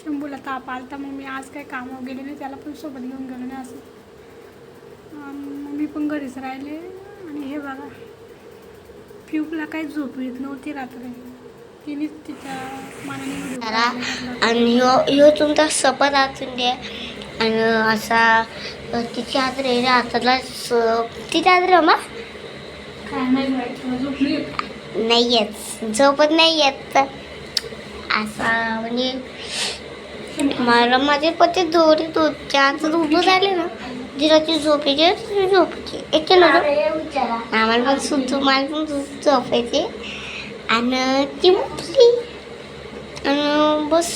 शंभूला ताप आलता मग मी आज काही कामावर गेले नाही त्याला पण सोबत घेऊन गेलो नाही असं. मी पण घरीच राहिले आणि हे बघा फ्यूकला काही झोप येत नव्हती रात्री. तिनेच तिच्या मनाने. आणि ह्यो ह्यो तुमचा सपत आतून दे. आणि असा तिची हात रे हाताला तिच्या हात रमा. नाही येत. झोपत नाही येत. असा म्हणजे मला माझे पती दोरी दूध चहाचं दूध झाले ना जिराची झोपेची झोपेची. एक ना? आम्हाला पण सुद्धा मला पण दूध झोपायचे. आणि ती उठली. आणि बस.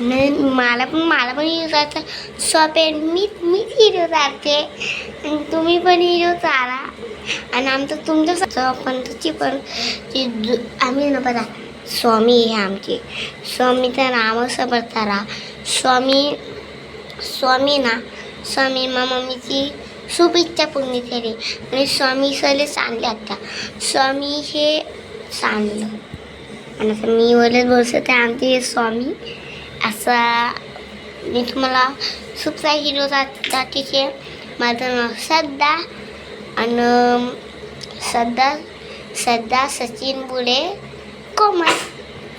आणि मला पण मला पण हिरो जायचं शॉप आहे. मी मीच हिरो जाते आणि तुम्ही पण हिरो चाला. आणि आमचं तुमचं पण तुझी पण आम्ही ना बघा. स्वामी आहे आमचे. स्वामीचं नाव समर्थारा स्वामी स्वामी ना. स्वामी मा मम्मीची शुभेच्छा पूर्ण केली. आणि स्वामी सले सांगले आता. स्वामी हे सांगलं. आणि असं मी बोलत बसत आहे आमचे स्वामी. असा मी तुम्हाला सुपचा हिरो जातीचे माझं नाव श्रद्धा आणि श्रद्धा श्रद्धा सचिन बुडे. कोमल.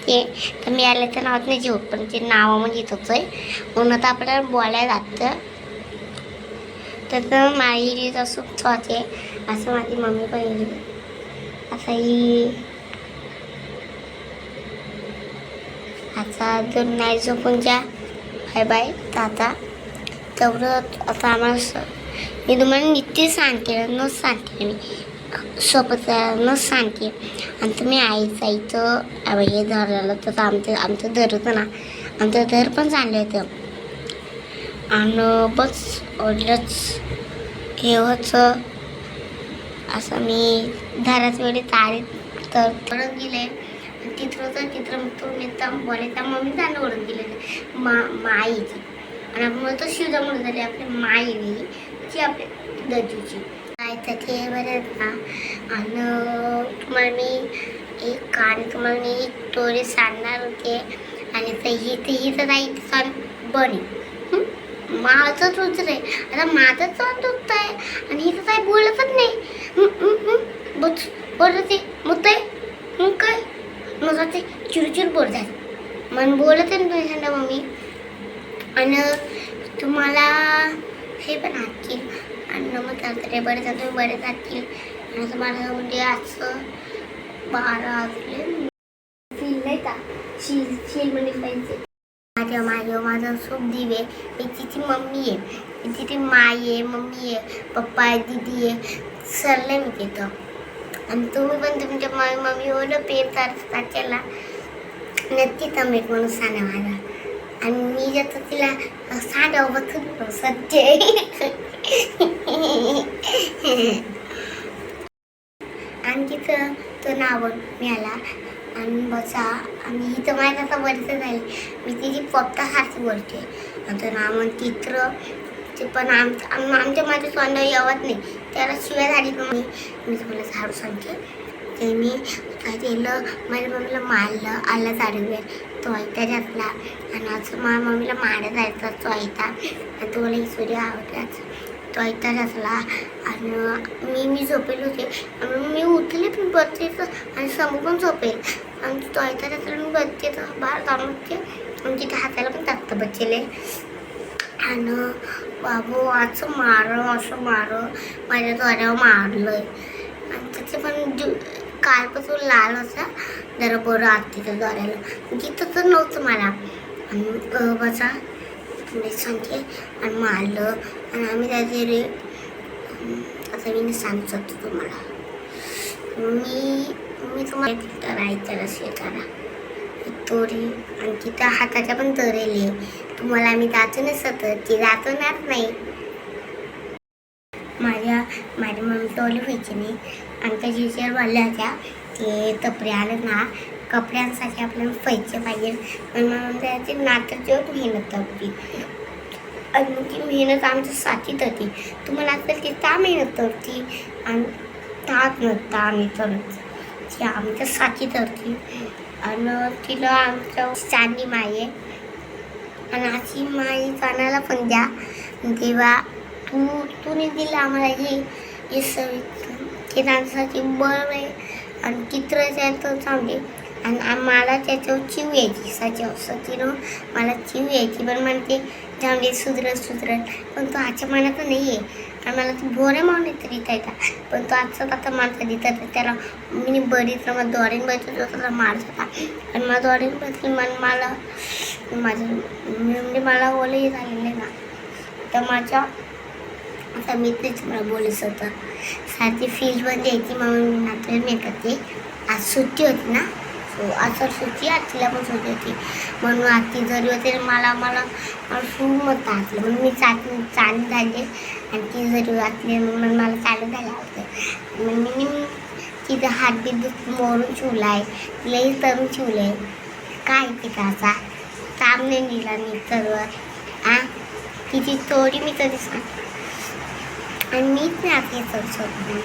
ते तर मी आल्याच्या नावात नाही जेवत पण ते नाव म्हणजे येतच आहे. म्हणून आता आपल्याला बोलायला जातं. तर माझी असं होते असं माझी मम्मी पहिली असं ही आता दोन नाही झोपून जा. बाय बाय ताता तेवढं आता आम्हाला मी तुम्हाला नित्य सांगते न सांगते मी. सोबत न सांगते. आणि तुम्ही आईचं आईचं अब हे तर आमचं आमचं धर होतं ना. आमचं धर पण चांगलं होतं. आणि बस ओढलंच. हे होतं. असं मी घरात वेळी तारी तर ओढून गेले. तिथं तिथं तुम्ही तर बोलायचा मम्मी चांगलं ओढून गेले. मा माईची आणि आपण म्हणतो शिवजा म्हणून झाली आपली माई. ती आपली दजूची तर ते बरं का आणि तुम्हाला मी एक कान तुम्हाला मी एक स्टोरी सांगणार होते. आणि तर ही तर ही तर नाही सण बनी. माझं तुझ आहे आता माझं सण दुखत आहे आणि हिचं काही बोलतच नाही. बोच बस बोलत ते. मग ते काय? मग ते चिडचिड बोलतात मन बोलत आहे ना मम्मी. आणि तुम्हाला हे पण आणखी आणि नमस्कार तर बरे जा तुम्ही बरे जातील. आणि तुम्हाला म्हणजे असं बारा वाजले. फील नाही का? शील शील म्हणजे पाहिजे माझं माझं माझं सुख दिवे. मी तिची मम्मी आहे. मी तिची माई आहे मम्मी आहे पप्पा आहे दिदी आहे. सरले मी तिथं. आणि तुम्ही पण तुमच्या मम्मी मम्मीवर प्रेम करता त्याला. नक्की तमिळ म्हणून सांगा मला आणि मी जातो तिला साड्या बघ सत्य आणि तिथं तो नाव मिळाला. आणि बसा आणि इथं माझ्या आता वर्ष झाली. मी तिची पप्पा सारखी बोलते आणि तो नाव तिथं चित्र ते पण आमचं आम- आमच्या माझ्या तोंड येवत नाही. त्याला शिवाय झाली पण मी. मी तुम्हाला झाडू सांगते. ते मी काय केलं माझ्या मम्मीला मारलं आला झाडू चोयता घातला आणि असं माझ्या मम्मीला मारत जायचा तो आणि तो मला सूर्य आवडलाच तो जातला. घातला आणि मी मी झोपेल होते. आणि मी उठले पण बसतेच आणि समोर पण झोपेल. आणि तो जातला मी बसते तर बाहेर जाऊन होते आणि तिथे हाताला पण टाकतं बच्चेले आणि बाबू असं मार असं मार. माझ्या द्वारावर मारलं आणि त्याचे पण जु कालपासून लाल असा. जरा बरं आत्तीच्या द्वाराला तिथं तर नव्हतं मला. आणि बसा. मी सांगते. आणि मारलं. आणि आम्ही त्याचे रे असं मी सांगू शकतो तुम्हाला. मी मी तुम्हाला तिथं राहायचं रस्ते करा तोरी आणि तिथं हाताच्या पण तरेली. तुम्हाला आम्ही जातो ना ती जातणार नाही. माझ्या मम्मी टोली व्हायची नाही. आणि त्या बोलल्या होत्या ते कपडे आलं ना कपड्यांसाठी आपल्याला पैसे पाहिजे. पण मग त्याची नाटक मेहनत होती. आणि ती मेहनत आमच्या साथीत होती. तुम्हाला असेल ती त्या मेहनत होती? आणि ताक नव्हता आम्ही तर ती आमच्या साथीत होती. आणि तिला आमच्या चांदी माये. आणि अशी माई कानाला पण द्या. देवा तू तूने दिलं आम्हाला ही. ही सवय की डान्साची बळ आहे आणि चित्र त्याचं चांगले आणि मला त्याच्यावर चिव यायची सचिव सचिन हो, मला चिव यायची. पण म्हणते चांगले सुधरत सुधरत. पण तो आजच्या मनात नाही आहे. आणि मला तू भोरे म्हणून तरी येता पण तो आजचा आता माणसा देतात त्याला मी बरीच मग दोरीन बसत होता त्याला मारत होता आणि मग दोरीन बसली मन मला माझं म्हणजे मला ओले झालेलं ना. तर माझ्या आता मी तेच मला बोलत होतं. सारखी फील्डमध्ये यायची मग मी नातेवाईक मी करते आज सुट्टी होती ना. सो आज तर सुट्टी आज तिला पण सुट्टी होती. म्हणून आज ती जरी होते मला मला मला फुल मत घातलं म्हणून मी चाचणी चालू झाले आणि ती जरी वाचली मग मला चालू झालं होतं मग मी तिथं हात बीत मोरून शिवला आहे तिलाही तरून शिवलं आहे काय तिचा ताम नाही दिला मी सर्व आ? तिची स्टोरी मी तरी सांग आणि मीच नाही आपली सोडली.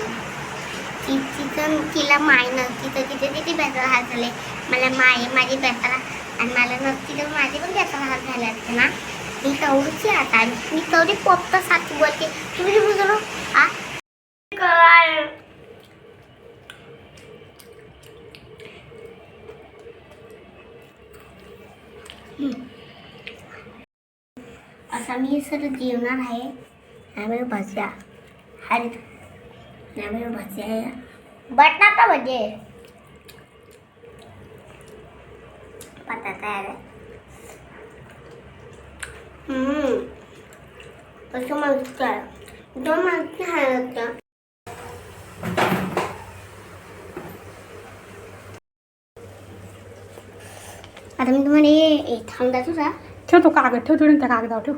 ती तिथं तिला माय नव्हती तर तिथे तिथे बेताला हात झाले. मला माय माझी बेताला आणि मला नसती तर माझे पण बेताला हात झाले असते ना. मी तेवढीची आता मी तेवढी पोपट साथी बोलते. तुम्ही बुजलो आ? काय? असा मी सर जेवणार आहे. आम्ही भज्या हरी आम्ही भज्या आहे बटाटा भजे बटाटा आहे हम्म कसं मस्त आहे दोन माणसं खायला आता मी तुम्हाला हे हे थांबता तुझा ठेव तो कागद ठेव थोडं त्या कागदावर ठेव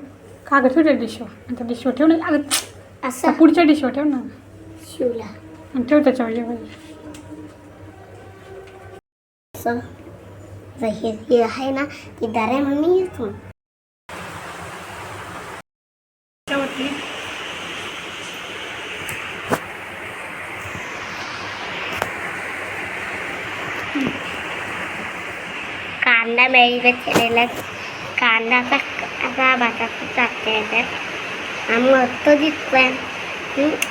कागद ठेव त्या डिशवर आणि त्या डिशवर ठेव ना अगं त्या असं. पुढच्या डिशवर ठेव ना. शिवला. आणि ठेव त्याच्यावर जेवण असं. आता हे हे आहे ना ती दारा आहे म्हणून मी येतो त्याच्यावरती. कांदा मेळीला केलेला. कांदा असा असा भाताचा टाकता. येतात आणि तो दिसतोय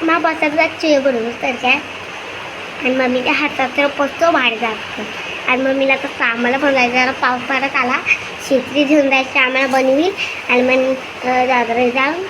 मग बसायचा चेय बनवून तर आणि मम्मीच्या हातात तर पस्तो भारी जातं आणि मम्मीला तर आम्हाला पण जायचं जरा पाऊस पडत आला. शेती घेऊन जायची आम्हाला बनवी आणि मग अं, जाऊन